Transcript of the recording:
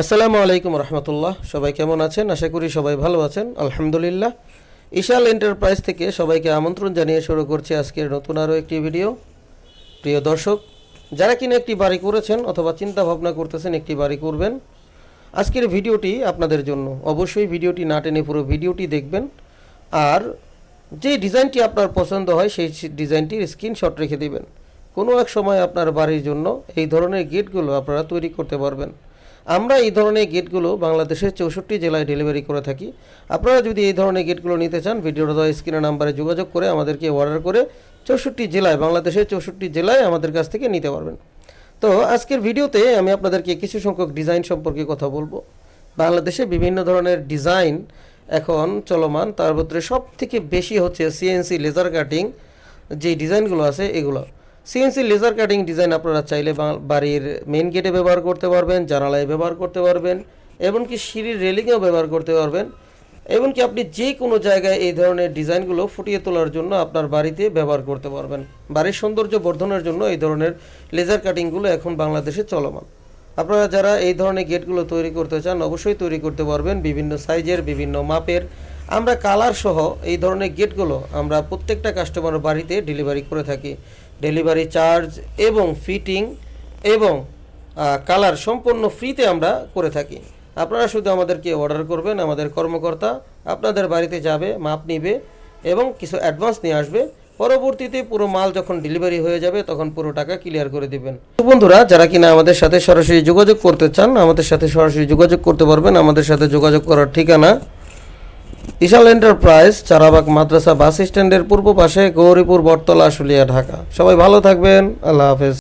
আসসালামু আলাইকুম রহমতুল্লাহ। সবাই কেমন আছেন? আশা করি সবাই ভালো আছেন। আলহামদুলিল্লাহ। ইশাল এন্টারপ্রাইজ থেকে সবাইকে আমন্ত্রণ জানিয়ে শুরু করছি আজকের নতুন আরও একটি ভিডিও। প্রিয় দর্শক, যারা কিনা একটি বাড়ি করেছেন অথবা চিন্তা ভাবনা করতেছেন একটি বাড়ি করবেন, আজকের ভিডিওটি আপনাদের জন্য। অবশ্যই ভিডিওটি না টেনে পুরো ভিডিওটি দেখবেন। আর যে ডিজাইনটি আপনার পছন্দ হয়, সেই ডিজাইনটির স্ক্রিনশট রেখে দেবেন। কোনো এক সময় আপনার বাড়ির জন্য এই ধরনের গেটগুলো আপনারা তৈরি করতে পারবেন। আমরা এই ধরনের গেটগুলো বাংলাদেশের চৌষট্টি জেলায় ডেলিভারি করে থাকি। আপনারা যদি এই ধরনের গেটগুলো নিতে চান, ভিডিওটা দেওয়া স্ক্রিনের নাম্বারে যোগাযোগ করে আমাদেরকে অর্ডার করে চৌষট্টি জেলায়, বাংলাদেশের চৌষট্টি জেলায় আমাদের কাছ থেকে নিতে পারবেন। তো আজকের ভিডিওতে আমি আপনাদেরকে কিছু সংখ্যক ডিজাইন সম্পর্কে কথা বলব। বাংলাদেশে বিভিন্ন ধরনের ডিজাইন এখন চলমান। তার ভিতরে সব থেকে বেশি হচ্ছে সিএনসি লেজার কাটিং যে ডিজাইনগুলো আছে, এগুলো। সিএনসি লেজার কাটিং ডিজাইন আপনারা চাইলে বাড়ির মেন গেটে ব্যবহার করতে পারবেন, জানালায় ব্যবহার করতে পারবেন, এমনকি সিঁড়ির রেলিংয়েও ব্যবহার করতে পারবেন। এমনকি আপনি যে কোনো জায়গায় এই ধরনের ডিজাইনগুলো ফুটিয়ে তোলার জন্য আপনার বাড়িতে ব্যবহার করতে পারবেন। বাড়ির সৌন্দর্য বর্ধনের জন্য এই ধরনের লেজার কাটিংগুলো এখন বাংলাদেশে চলমান। আপনারা যারা এই ধরনের গেটগুলো তৈরি করতে চান, অবশ্যই তৈরি করতে পারবেন। বিভিন্ন সাইজের বিভিন্ন মাপের। আমরা কালার সহ এই ধরনের গেটগুলো আমরা প্রত্যেকটা কাস্টমার বাড়িতে ডেলিভারি করে থাকি। ডেলিভারি চার্জ এবং ফিটিং এবং কালার সম্পূর্ণ ফ্রিতে আমরা করে থাকি। আপনারা শুধু আমাদেরকে অর্ডার করবেন, আমাদের কর্মকর্তা আপনাদের বাড়িতে যাবে, মাপ নিবে এবং কিছু অ্যাডভান্স নিয়ে আসবে। পরবর্তীতে পুরো মাল যখন ডেলিভারি হয়ে যাবে, তখন পুরো টাকা ক্লিয়ার করে দিবেন। তো বন্ধুরা, যারা কিনা আমাদের সাথে সরাসরি যোগাযোগ করতে চান, আমাদের সাথে সরাসরি যোগাযোগ করতে পারবেন। আমাদের সাথে যোগাযোগ করার ঠিকানা ইশাল এন্টারপ্রাইজ চারাবাগ মাদ্রাসা বাস স্ট্যান্ডের পূর্ব পাশে গৌরীপুর বটতলা আশুলিয়া ঢাকা। সবাই ভালো থাকবেন, আল্লাহ হাফেজ।